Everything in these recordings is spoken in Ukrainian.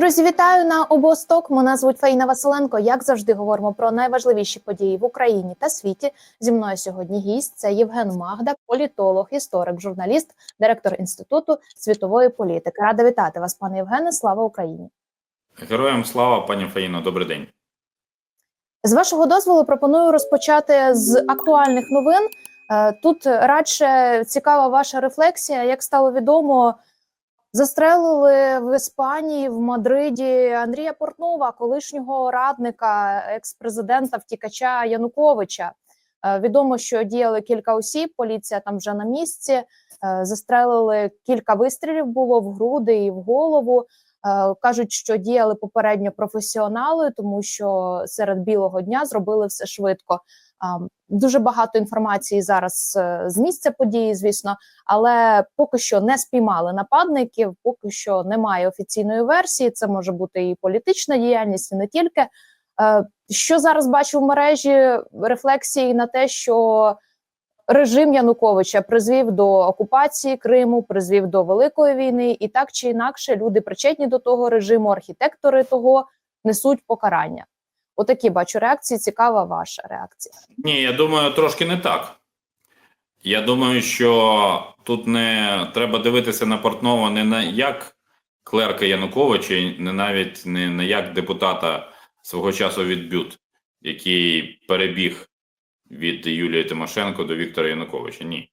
Друзі, вітаю на обосток. Мене звуть Фаїна Василенко. Як завжди, говоримо про найважливіші події в Україні та світі. Зі мною сьогодні гість це Євген Магда, політолог, історик, журналіст, директор інституту світової політики. Рада вітати вас, пане Євгене. Слава Україні! Героям слава, пані Фаїно, добрий день. З вашого дозволу пропоную розпочати з актуальних новин. Е, Тут радше цікава ваша рефлексія. Як стало відомо, застрелили в Іспанії в Мадриді Андрія Портнова, колишнього радника екс-президента втікача Януковича. Е, Відомо, що діяли кілька осіб. Поліція там вже на місці. Е, Застрелили кілька вистрілів було в груди і в голову. Е, Кажуть, що діяли попередньо професіонали, тому що серед білого дня зробили все швидко. Дуже багато інформації зараз е, з місця події, звісно, але поки що не спіймали нападників, поки що немає офіційної версії. Це може бути і політична діяльність, і не тільки. Е, Що зараз бачу в мережі рефлексії на те, що режим Януковича призвів до окупації Криму, призвів до великої війни, і так чи інакше люди причетні до того режиму, архітектори того несуть покарання. Отакі бачу реакції. Цікава ваша реакція. Ні, я думаю, трошки не так. Я думаю, що тут не треба дивитися на Портнова не на як клерка Януковича, не навіть не на як депутата свого часу від БЮТ, який перебіг від Юлії Тимошенко до Віктора Януковича. Ні.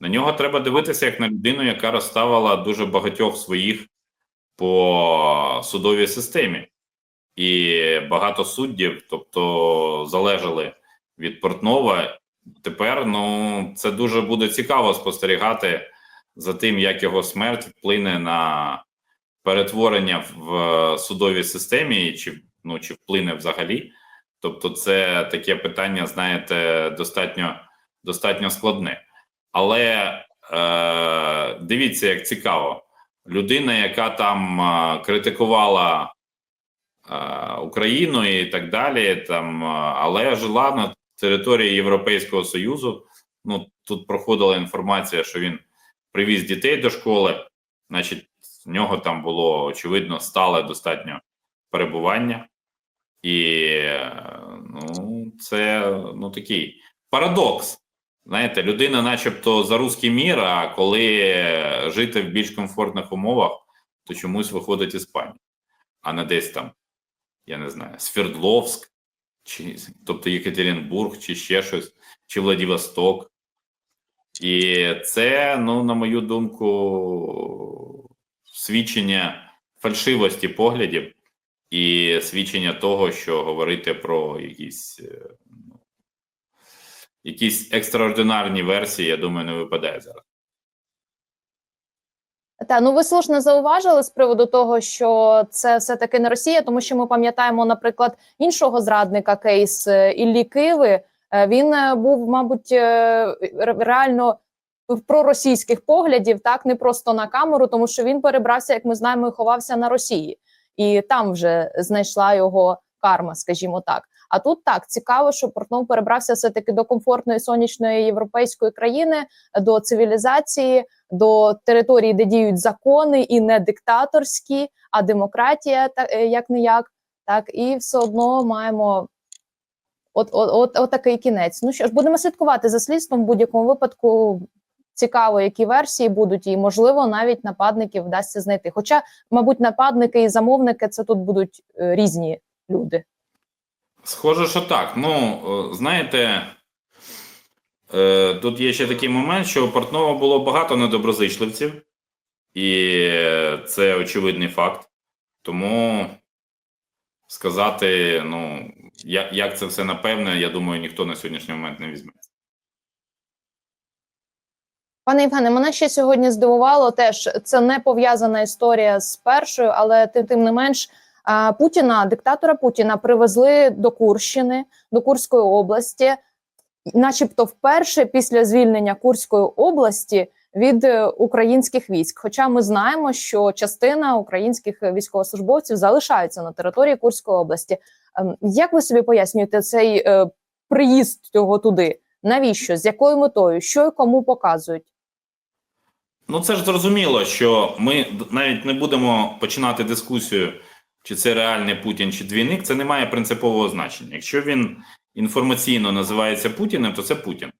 На нього треба дивитися як на людину, яка розставила дуже багатьох своїх по судовій системі. І багато суддів, тобто залежали від Портнова. Тепер ну це дуже буде цікаво спостерігати за тим, як його смерть вплине на перетворення в судовій системі, чи ну чи вплине взагалі. Тобто, це таке питання, знаєте, достатньо достатньо складне. Але е, дивіться, як цікаво, людина, яка там е, критикувала. Україну і так далі, там, але жила на території Європейського Союзу. Ну тут проходила інформація, що він привіз дітей до школи, значить, в нього там було очевидно стале достатньо перебування, і ну, це ну такий парадокс. Знаєте, людина, начебто, за русський мір, а коли жити в більш комфортних умовах, то чомусь виходить Іспанія, а не десь там я не знаю, Свердловськ, чи, тобто Єкатеринбург, чи ще щось, чи Владивосток. І це, ну, на мою думку, свідчення фальшивості поглядів і свідчення того, що говорити про якісь ну, якісь екстраординарні версії, я думаю, не випадає зараз. Та ну ви слушно зауважили з приводу того, що це все таки не Росія, тому що ми пам'ятаємо, наприклад, іншого зрадника кейс е, Іллі Киви. Е, Він е, був, мабуть, реально проросійських поглядів, так не просто на камеру, тому що він перебрався, як ми знаємо, і ховався на Росії, і там вже знайшла його карма, скажімо так. А тут так цікаво, що Портнов перебрався все таки до комфортної сонячної європейської країни, до цивілізації, до території, де діють закони, і не диктаторські, а демократія, так як не як, так і все одно маємо. От, от, от, от такий кінець. Ну що ж, будемо слідкувати за слідством в будь-якому випадку. Цікаво, які версії будуть, і можливо навіть нападників вдасться знайти. Хоча, мабуть, нападники і замовники це тут будуть е, різні люди. Схоже, що так. Ну, знаєте, е, тут є ще такий момент, що у Портнова було багато недоброзичливців, і це очевидний факт. Тому сказати, ну, як це все напевне, я думаю, ніхто на сьогоднішній момент не візьметься. Пане Євгене, мене ще сьогодні здивувало теж. Це не пов'язана історія з першою, але тим, тим не менш. Путіна, диктатора Путіна, привезли до Курщини, до Курської області, начебто, вперше після звільнення Курської області від е, українських військ. Хоча ми знаємо, що частина українських військовослужбовців залишаються на території Курської області. Ем, як ви собі пояснюєте цей е, приїзд цього туди? Навіщо? З якою метою? Що і кому показують? Ну це ж зрозуміло, що ми навіть не будемо починати дискусію чи це реальний Путін, чи двійник, це не має принципового значення. Якщо він інформаційно називається Путіним, то це Путін.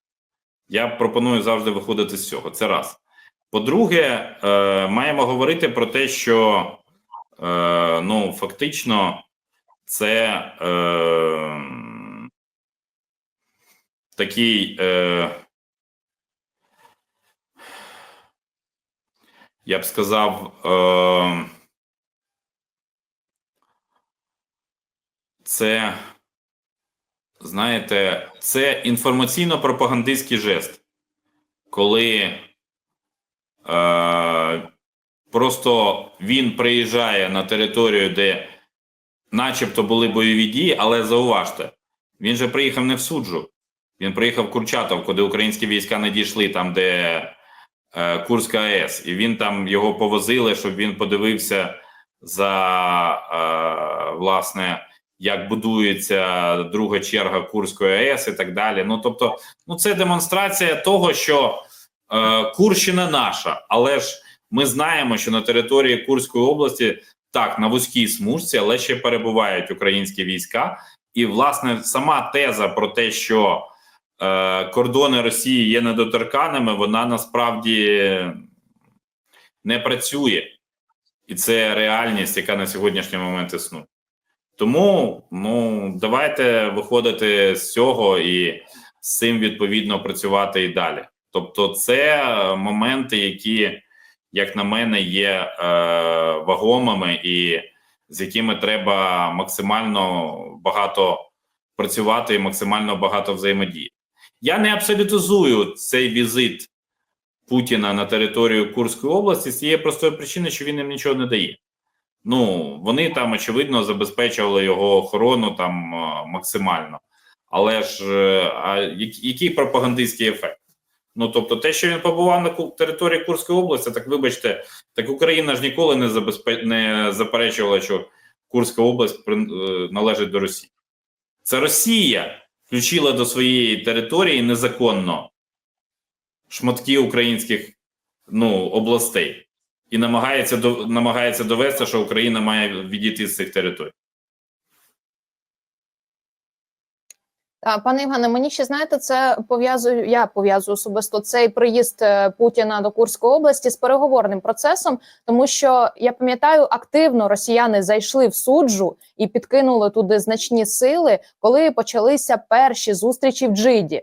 Я пропоную завжди виходити з цього. Це раз. По-друге, е, маємо говорити про те, що е, ну, фактично це е, такий. Е, я б сказав, е, це, знаєте, це інформаційно-пропагандистський жест, коли е, просто він приїжджає на територію, де начебто були бойові дії, але зауважте, він же приїхав не в суджу, він приїхав в Курчатов, куди українські війська не дійшли, там, де Курська АЕС, і він там його повозили, щоб він подивився за е, власне, як будується друга черга Курської АЕС і так далі. Ну тобто, ну це демонстрація того, що е, Курщина наша, але ж ми знаємо, що на території Курської області так на вузькій смужці, але ще перебувають українські війська, і власне сама теза про те, що е, кордони Росії є недоторканими, вона насправді не працює, і це реальність, яка на сьогоднішній момент існує. Тому ну давайте виходити з цього і з цим відповідно працювати і далі. Тобто, це моменти, які, як на мене, є е, вагомими і з якими треба максимально багато працювати і максимально багато взаємодіяти. Я не абсолютизую цей візит Путіна на територію Курської області з тієї простої причини, що він їм нічого не дає. Ну вони там очевидно забезпечували його охорону там максимально. Але ж е, а який, який пропагандистський ефект? Ну тобто, те, що він побував на території Курської області, так вибачте, так Україна ж ніколи не забезпе... не заперечувала, що Курська область е, належить до Росії. Це Росія включила до своєї території незаконно шматки українських ну, областей і намагається намагається довести, що Україна має відійти з цих територій. Пане Євгене, мені ще знаєте, це пов'язую. Я пов'язую особисто цей приїзд е, Путіна до Курської області з переговорним процесом, тому що я пам'ятаю, активно росіяни зайшли в суджу і підкинули туди значні сили, коли почалися перші зустрічі в Джиді.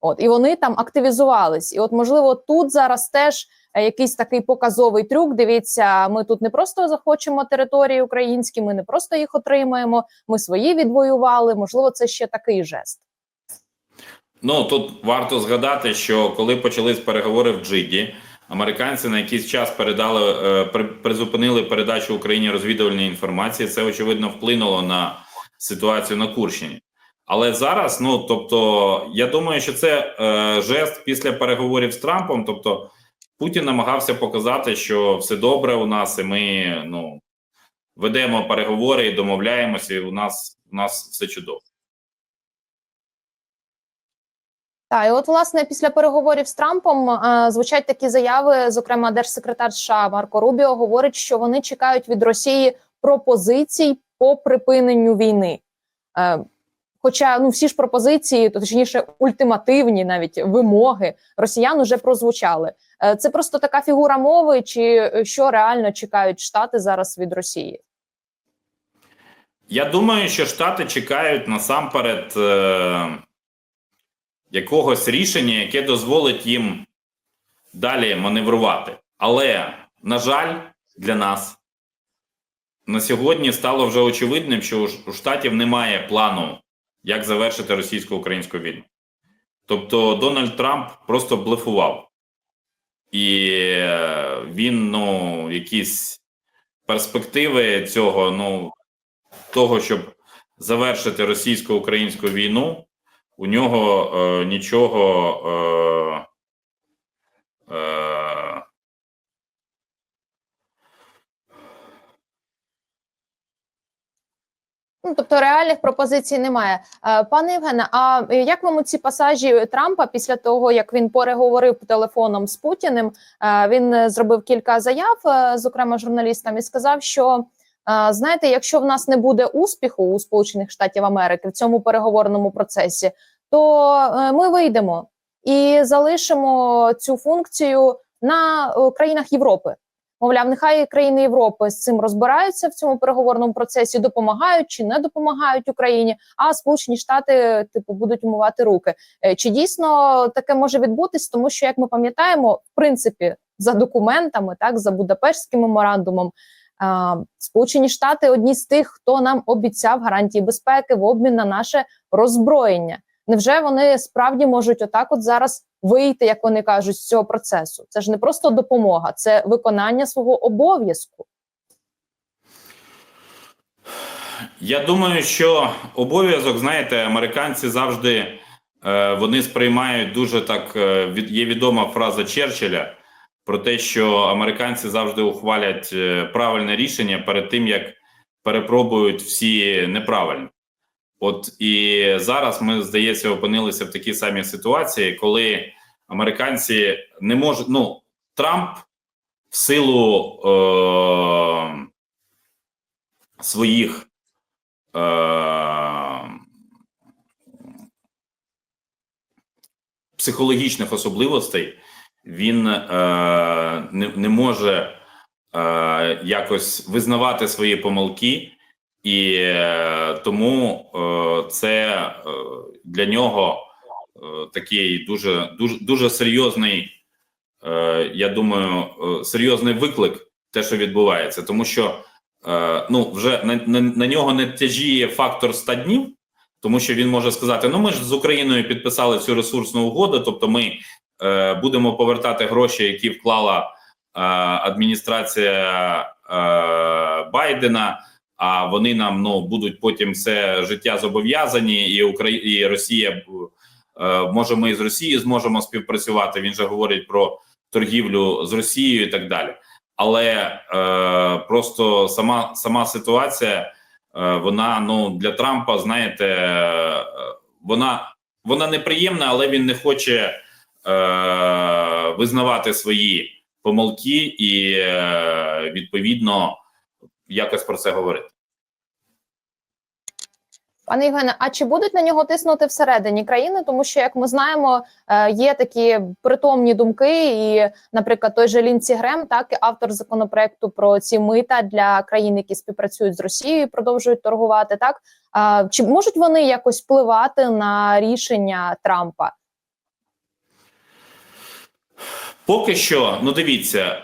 От і вони там активізувались. І, от, можливо, тут зараз теж якийсь такий показовий трюк. Дивіться, ми тут не просто захочемо території українські, ми не просто їх отримаємо. Ми свої відвоювали. Можливо, це ще такий жест. Ну тут варто згадати, що коли почались переговори в Джиді, американці на якийсь час передали е, при, призупинили передачу Україні розвідувальної інформації. Це очевидно вплинуло на ситуацію на Курщині. Але зараз, ну тобто, я думаю, що це е, жест після переговорів з Трампом. Тобто, Путін намагався показати, що все добре у нас, і ми ну ведемо переговори і домовляємося. і У нас у нас все чудово. Так, і от власне після переговорів з Трампом е, звучать такі заяви. Зокрема, держсекретар США Марко Рубіо говорить, що вони чекають від Росії пропозицій по припиненню війни. Е, Хоча ну всі ж пропозиції, точніше, ультимативні навіть вимоги росіян уже прозвучали. Е, Це просто така фігура мови, чи що реально чекають Штати зараз від Росії? Я думаю, що Штати чекають насамперед е, якогось рішення, яке дозволить їм далі маневрувати. Але, на жаль, для нас на сьогодні стало вже очевидним, що у Штатів немає плану, як завершити російсько-українську війну. Тобто Дональд Трамп просто блефував. І е, він, ну, якісь перспективи цього, ну, того, щоб завершити російсько-українську війну, у нього е, нічого. Е, е, Ну, тобто реальних пропозицій немає. Е, Пане Євгене, а як вам ці пасажі Трампа після того, як він переговорив телефоном з Путіним? е, Він е, зробив кілька заяв, зокрема журналістам, і сказав, що знаєте, якщо в нас не буде успіху у Сполучених Штатів Америки в цьому переговорному процесі, то ми вийдемо і залишимо цю функцію на країнах Європи. Мовляв, нехай країни Європи з цим розбираються в цьому переговорному процесі, допомагають чи не допомагають Україні. А Сполучені Штати, типу, будуть умивати руки. Е, Чи дійсно таке може відбутись? Тому що, як ми пам'ятаємо, в принципі, за документами, так за Будапештським меморандумом, Сполучені Штати одні з тих, хто нам обіцяв гарантії безпеки в обмін на наше роззброєння. Невже вони справді можуть отак, от зараз вийти, як вони кажуть, з цього процесу? Це ж не просто допомога, це виконання свого обов'язку. Я думаю, що обов'язок, знаєте, американці завжди е, вони сприймають дуже так. Е, від, є відома фраза Черчилля про те, що американці завжди ухвалять е, правильне рішення перед тим, як перепробують всі неправильні. От і зараз ми, здається, опинилися в такій самій ситуації, коли американці не можуть. Ну, Трамп в силу е, своїх е, психологічних особливостей він е, не, не може е, якось визнавати свої помилки, і е, тому е, це е, для нього такий дуже дуже дуже серйозний, я думаю, серйозний виклик, те, що відбувається, тому що ну вже на, на, на нього не тяжіє фактор 100 днів, тому що він може сказати: ну ми ж з Україною підписали цю ресурсну угоду, тобто ми будемо повертати гроші, які вклала адміністрація Байдена. А вони нам ну будуть потім все життя зобов'язані, і Україна і Росія е, може ми з Росією зможемо співпрацювати. Він же говорить про торгівлю з Росією і так далі. Але е, просто сама сама ситуація, е, вона ну для Трампа, знаєте, е, вона вона неприємна, але він не хоче е, визнавати свої помилки і е, відповідно якось про це говорити. Пане Євгене, а чи будуть на нього тиснути всередині країни? Тому що, як ми знаємо, е, є такі притомні думки, і, наприклад, той же Лінці Грем, так автор законопроекту про ці мита для країн, які співпрацюють з Росією, і продовжують торгувати. Так чи можуть вони якось впливати на рішення Трампа? Поки що, ну дивіться,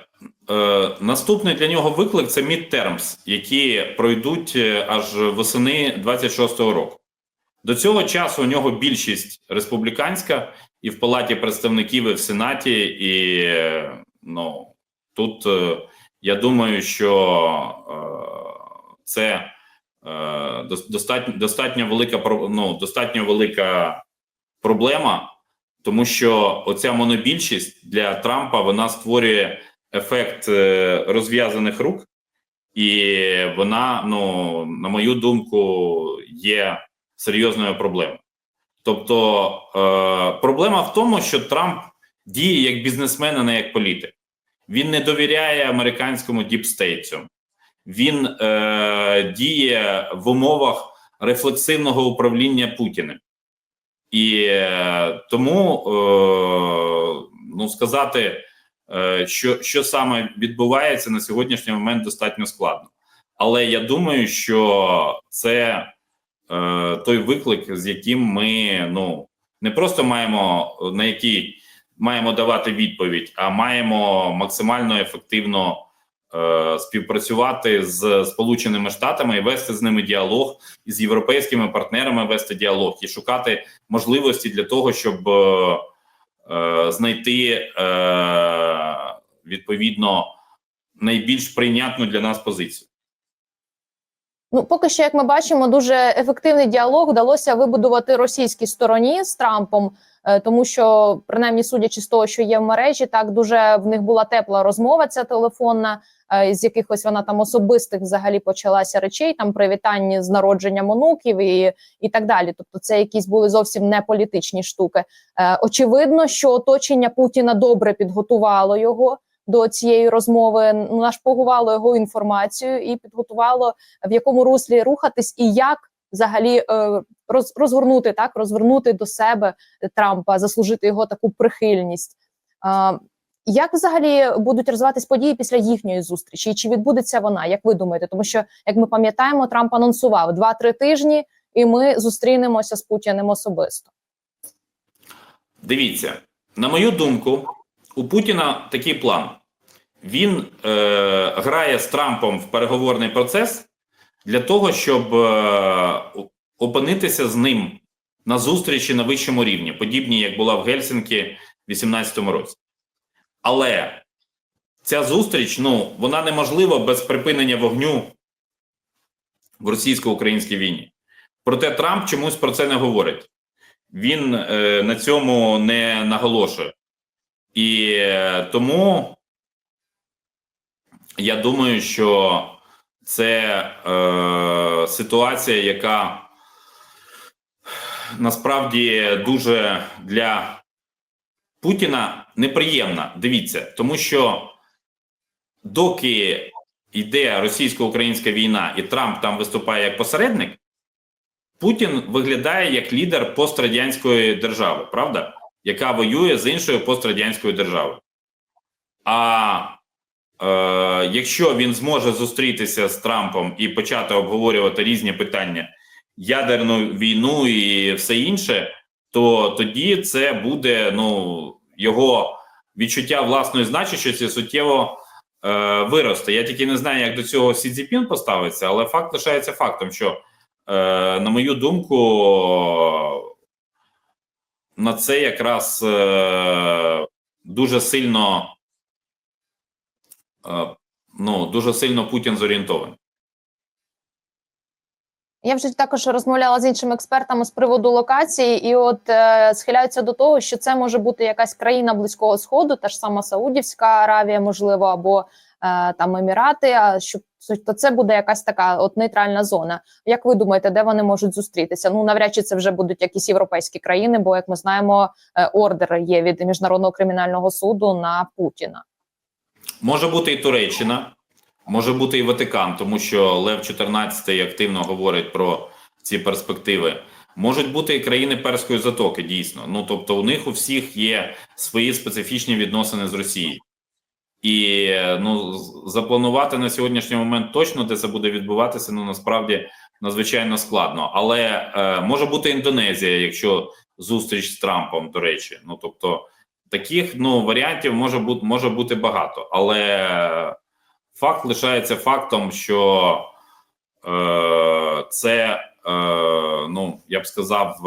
е, наступний для нього виклик це midterms, які пройдуть е, аж восени 26-го року. До цього часу у нього більшість республіканська і в Палаті представників, і в Сенаті, і е, ну тут я думаю, що це достатньо, достатньо велика ну, достатньо велика проблема. Тому що оця монобільшість для Трампа вона створює ефект е, розв'язаних рук, і вона, ну на мою думку, є серйозною проблемою. Тобто е, проблема в тому, що Трамп діє як бізнесмен, а не як політик. Він не довіряє американському діпстейтцю. Він е, діє в умовах рефлексивного управління Путіним. І е, тому е, ну сказати, що, що саме відбувається на сьогоднішній момент, достатньо складно. Але я думаю, що це е, той виклик, з яким ми ну не просто маємо на який маємо давати відповідь, а маємо максимально ефективно е, співпрацювати з Сполученими Штатами і вести з ними діалог і з європейськими партнерами вести діалог і шукати можливості для того, щоб е, е, знайти е, відповідно найбільш прийнятну для нас позицію. Ну, поки що, як ми бачимо, дуже ефективний діалог вдалося вибудувати російській стороні з Трампом, е, тому що, принаймні, судячи з того, що є в мережі, так дуже в них була тепла розмова. Ця телефонна, е, з якихось вона там особистих взагалі почалася речей, там привітання з народженням онуків і, і так далі. Тобто, це якісь були зовсім не політичні штуки. Е, очевидно, що оточення Путіна добре підготувало його до цієї розмови, нашпигувало його інформацію і підготувало в якому руслі рухатись, і як взагалі е, роз, розгорнути так, розвернути до себе Трампа, заслужити його таку прихильність. Як взагалі будуть розвиватись події після їхньої зустрічі? І чи відбудеться вона? Як ви думаєте? Тому що, як ми пам'ятаємо, Трамп анонсував 2-3 тижні, і ми зустрінемося з Путіним особисто. Дивіться, на мою думку, у Путіна такий план. Він е, грає з Трампом в переговорний процес для того, щоб е, опинитися з ним на зустрічі на вищому рівні, подібні, як була в Гельсінкі в 2018 році. Але ця зустріч ну, вона неможлива без припинення вогню в російсько-українській війні. Проте Трамп чомусь про це не говорить. Він е, на цьому не наголошує. І е, тому я думаю, що це е, ситуація, яка насправді дуже для Путіна неприємна. Дивіться, тому що доки йде російсько-українська війна і Трамп там виступає як посередник, Путін виглядає як лідер пострадянської держави, правда? Яка воює з іншою пострадянською державою. А е, якщо він зможе зустрітися з Трампом і почати обговорювати різні питання, ядерну війну і все інше, то тоді це буде ну, його відчуття власної значущості суттєво е, виросте. Я тільки не знаю, як до цього Сі Цзіпін поставиться, але факт лишається фактом, що. Е, на мою думку, на це якраз е, дуже сильно е, ну, дуже сильно Путін зорієнтований. Я вже також розмовляла з іншими експертами з приводу локації, і от е, схиляються до того, що це може бути якась країна близького сходу, та ж сама Саудівська Аравія, можливо, або е, там Емірати. А що то це буде якась така от нейтральна зона. Як ви думаєте, де вони можуть зустрітися? Ну навряд чи це вже будуть якісь європейські країни, бо як ми знаємо, е, ордер є від міжнародного кримінального суду на Путіна. Може бути і Туреччина, може бути і Ватикан, тому що Лев 14 активно говорить про ці перспективи. Можуть бути і країни Перської затоки, дійсно. Ну тобто, у них у всіх є свої специфічні відносини з Росією. І ну запланувати на сьогоднішній момент точно, де це буде відбуватися, ну насправді надзвичайно складно. Але е, може бути Індонезія, якщо зустріч з Трампом, до речі. Ну тобто таких ну варіантів може бути може бути багато, але факт лишається фактом, що е, це е, ну я б сказав,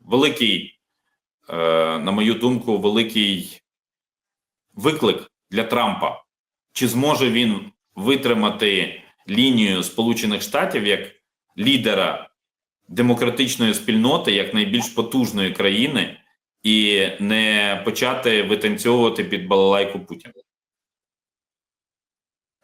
великий, е, на мою думку, великий виклик для Трампа, чи зможе він витримати лінію Сполучених Штатів як лідера демократичної спільноти, як найбільш потужної країни, і не почати витанцьовувати під балалайку Путіна?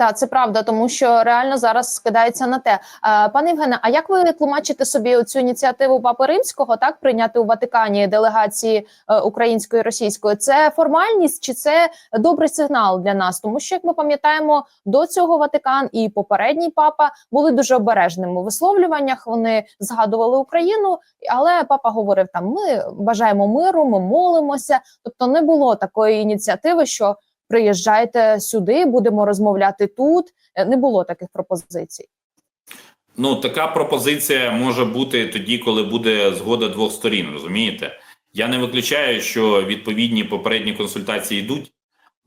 Так, це правда, тому що реально зараз скидається на те. А, пане Євгене, а як ви тлумачите собі цю ініціативу Папи Римського так прийняти у Ватикані делегації е, української і російської? Це формальність чи це добрий сигнал для нас? Тому що як ми пам'ятаємо, до цього Ватикан і попередній папа були дуже обережними у висловлюваннях. Вони згадували Україну, але папа говорив: там ми бажаємо миру, ми молимося. Тобто не було такої ініціативи, що приїжджайте сюди, будемо розмовляти тут. Е, Не було таких пропозицій. Ну, така пропозиція може бути тоді, коли буде згода двох сторін. Розумієте? Я не виключаю, що відповідні попередні консультації йдуть,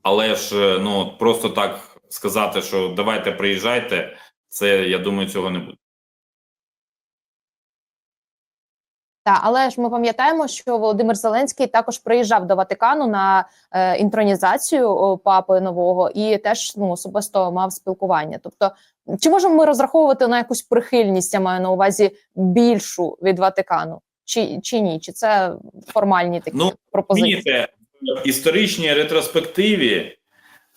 але ж ну просто так сказати, що давайте приїжджайте, це я думаю, цього не буде. Так, але ж ми пам'ятаємо, що Володимир Зеленський також приїжджав до Ватикану на е, інтронізацію папи нового і теж ну особисто мав спілкування. Тобто, чи можемо ми розраховувати на якусь прихильність? Я маю на увазі більшу від Ватикану, чи чи ні? Чи це формальні такі Ну, пропозиції? Розумієте, в історичній ретроспективі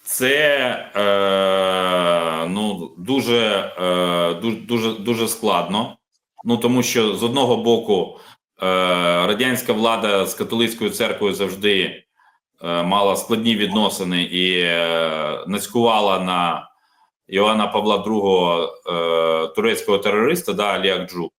це е, ну дуже, е, дуже дуже дуже складно. Ну тому що з одного боку радянська влада з католицькою церквою завжди е, мала складні відносини і е, нацькувала на Іоанна Павла II е, турецького терориста, да, Алі Акджу.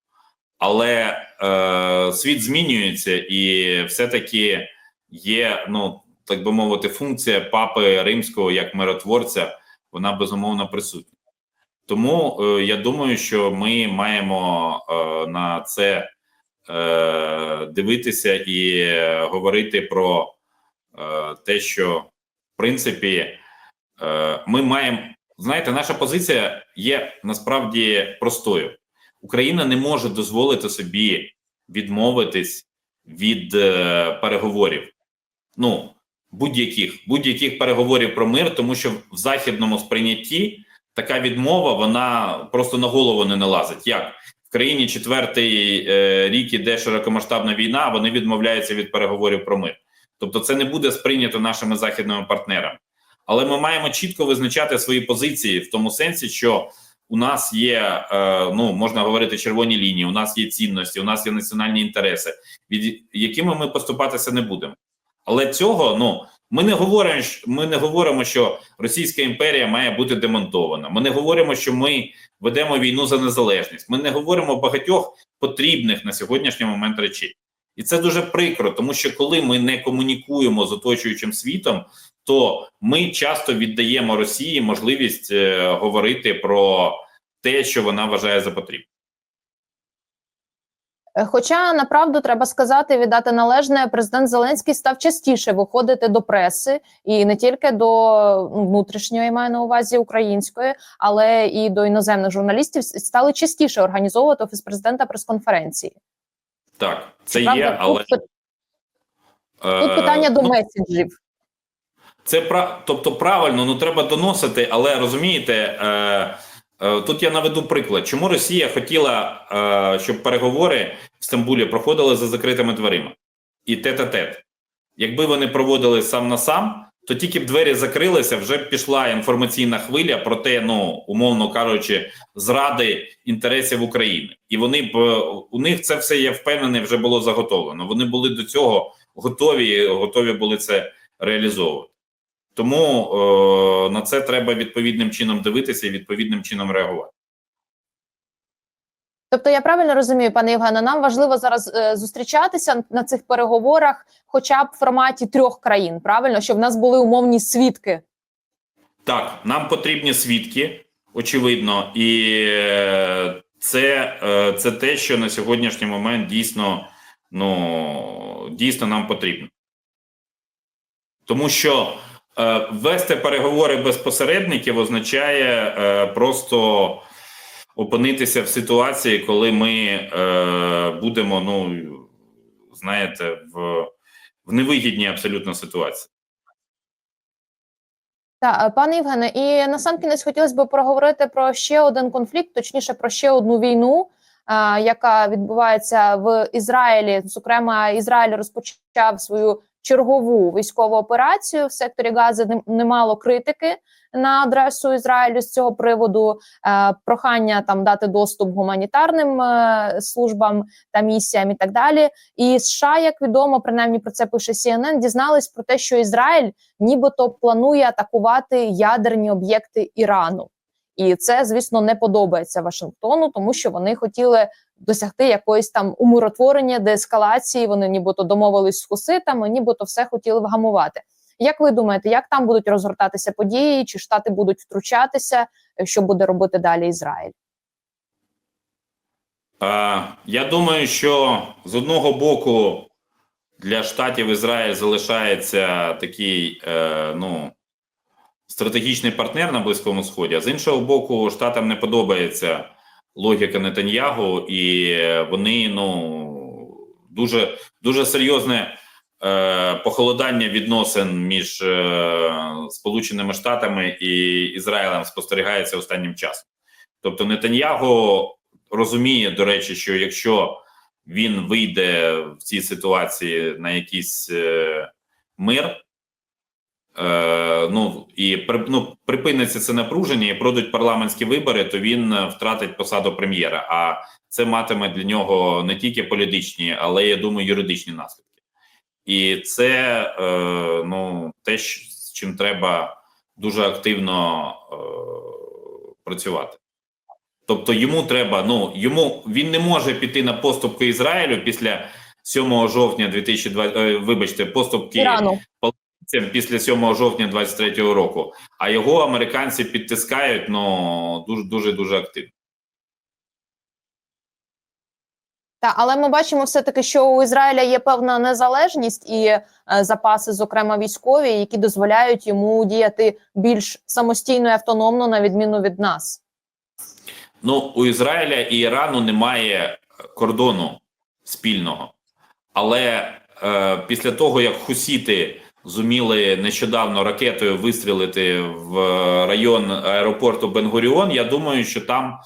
Але е, світ змінюється, і все-таки є, ну так би мовити, функція папи римського як миротворця, вона безумовно присутня. Тому е, я думаю, що ми маємо е, на це е, дивитися і говорити про е, те, що в принципі е, ми маємо знаєте, наша позиція є насправді простою. Україна не може дозволити собі відмовитись від переговорів. Ну, будь-яких будь-яких переговорів про мир, тому що в західному сприйнятті така відмова вона просто на голову не налазить. Як в країні четвертий е, рік іде широкомасштабна війна, вони відмовляються від переговорів про мир. Тобто, це не буде сприйнято нашими західними партнерами. Але ми маємо чітко визначати свої позиції в тому сенсі, що у нас є е, ну можна говорити червоні лінії, у нас є цінності, у нас є національні інтереси, від якими ми поступатися не будемо. Але цього ну ми не говоримо, ми не говоримо, що Російська імперія має бути демонтована. Ми не говоримо, що ми ведемо війну за незалежність. Ми не говоримо багатьох потрібних на сьогоднішній момент речей, і це дуже прикро, тому що коли ми не комунікуємо з оточуючим світом, то ми часто віддаємо Росії можливість е, говорити про те, що вона вважає за потрібне. Е, Хоча направду треба сказати, віддати належне, президент Зеленський став частіше виходити до преси і не тільки до ну, внутрішньої, маю на увазі української, але і до іноземних журналістів стали частіше організовувати офіс президента прес-конференції. Так, це Правда, є, але тут, тут питання е, до ну, меседжів. Це пра... тобто правильно, ну треба доносити, але розумієте, е, е, тут я наведу приклад, чому Росія хотіла, е, щоб переговори в Стамбулі проходили за закритими дверима і тет-а-тет. Якби вони проводили сам на сам, то тільки б двері закрилися, вже б пішла інформаційна хвиля про те, ну умовно кажучи, зради інтересів України, і вони б у них це все я впевнений, вже було заготовлено. Вони були до цього готові, готові були це реалізовувати. Тому е, на це треба відповідним чином дивитися і відповідним чином реагувати. Тобто, я правильно розумію, пане Євгене, нам важливо зараз е, зустрічатися на цих переговорах, хоча б в форматі трьох країн, правильно, щоб в нас були умовні свідки. Так, нам потрібні свідки, очевидно, і е, це, е, це те, що на сьогоднішній момент дійсно, ну, дійсно нам потрібно. Тому що е, вести переговори без посередників означає е, просто опинитися в ситуації, коли ми е, будемо, ну знаєте, в, в невигідній абсолютно ситуації. Так, е, пане Євгене, і на сам кінець хотілося б проговорити про ще один конфлікт, точніше про ще одну війну, а, яка відбувається в Ізраїлі. Зокрема, Ізраїль розпочав свою чергову військову операцію в секторі Гази. Нем- Немало критики на адресу Ізраїлю з цього приводу. Е, прохання там дати доступ гуманітарним е, службам та місіям і так далі. І США, як відомо, принаймні про це пише CNN, дізнались про те, що Ізраїль нібито планує атакувати ядерні об'єкти Ірану. І це, звісно, не подобається Вашингтону, тому що вони хотіли досягти якоїсь там умиротворення, деескалації. Вони нібито домовились з хуситами, нібито все хотіли вгамувати. Як ви думаєте, як там будуть розгортатися події? Чи штати будуть втручатися? Е, Що буде робити далі Ізраїль? Е, Я думаю, що з одного боку для штатів Ізраїль залишається такий е, ну, стратегічний партнер на Близькому Сході, а з іншого боку, штатам не подобається логіка Нетаньягу, і вони ну, дуже, дуже серйозне е, похолодання відносин між е, Сполученими Штатами і Ізраїлем спостерігається останнім часом. Тобто Нетаньягу розуміє, до речі, що якщо він вийде в цій ситуації на якийсь е, мир, е, ну і при, ну, припиниться це напруження і пройдуть парламентські вибори, то він е, втратить посаду прем'єра. А це матиме для нього не тільки політичні, але я думаю, юридичні наслідки. І це е, ну, те, з чим треба дуже активно е, працювати. Тобто йому треба, ну йому він не може піти на поступки Ізраїлю після 7 жовтня 2020, е, вибачте, поступки Ірану. Це після 7 жовтня 23 року. А його американці підтискають ну дуже дуже дуже активно. Та але ми бачимо все таки, що у Ізраїля є певна незалежність і е, запаси, зокрема військові, які дозволяють йому діяти більш самостійно і автономно, на відміну від нас. Ну у Ізраїля і Ірану немає кордону спільного, але е, після того як хусіти зуміли нещодавно ракетою вистрілити в район аеропорту Бенгуріон, я думаю, що там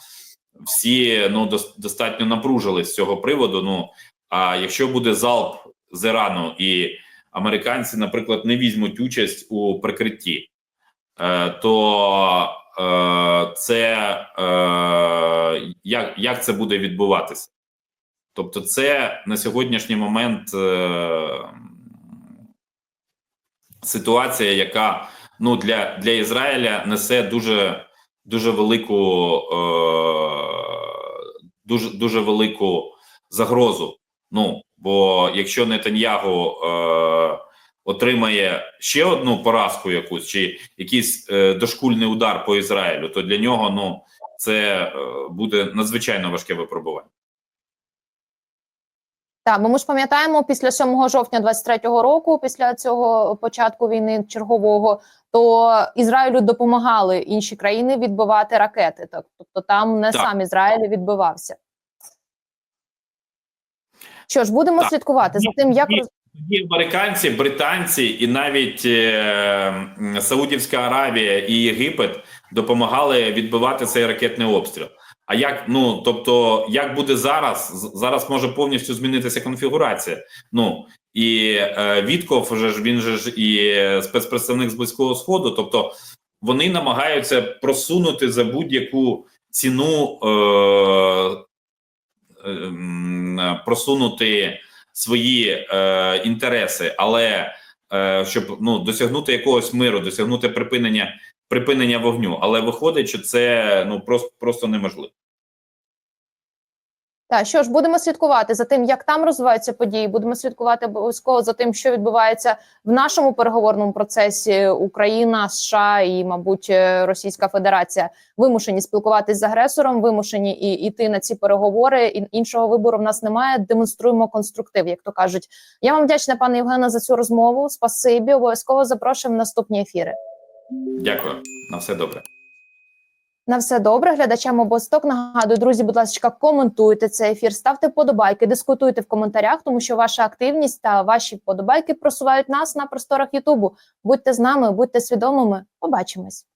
всі ну достатньо напружились з цього приводу. Ну а якщо буде залп з Ірану і американці, наприклад, не візьмуть участь у прикритті, е, то е, це е, як, як це буде відбуватися? Тобто, це на сьогоднішній момент е, ситуація, яка ну для, для Ізраїля несе дуже дуже велику е, дуже дуже велику загрозу. Ну бо якщо Нетаньягу е, отримає ще одну поразку, якусь чи якийсь е, дошкульний удар по Ізраїлю, то для нього ну це е, буде надзвичайно важке випробування. Так, бо ми ж пам'ятаємо, після 7 жовтня 23-го року, після цього початку війни чергового, то Ізраїлю допомагали інші країни відбивати ракети. Так, тобто там не Так. сам Ізраїль відбивався. Що ж, будемо Так. слідкувати за тим, як. Тоді американці, британці і навіть е, Саудівська Аравія і Єгипет допомагали відбивати цей ракетний обстріл. А як ну тобто, як буде зараз? Зараз може повністю змінитися конфігурація. Ну і е, Вітков вже ж він же ж і спецпредставник з близького сходу. Тобто вони намагаються просунути за будь-яку ціну е, ем, просунути свої е, інтереси, але е, щоб ну досягнути якогось миру, досягнути припинення припинення вогню. Але виходить, що це ну просто просто неможливо. Так, що ж, будемо слідкувати за тим, як там розвиваються події. Будемо слідкувати обов'язково за тим, що відбувається в нашому переговорному процесі. Україна, США і, мабуть, е, Російська Федерація вимушені спілкуватись з агресором, вимушені і йти на ці переговори. І іншого вибору в нас немає. Демонструємо конструктив, як то кажуть. Я вам вдячна, пане Євгене, за цю розмову. Спасибі. Обов'язково запрошуємо в наступні ефіри. Дякую, на все добре. На все добре. Глядачам обосток нагадую, друзі, будь ласка, коментуйте цей ефір, ставте подобайки, дискутуйте в коментарях, тому що ваша активність та ваші подобайки просувають нас на просторах Ютубу. Будьте з нами, будьте свідомими. Побачимось.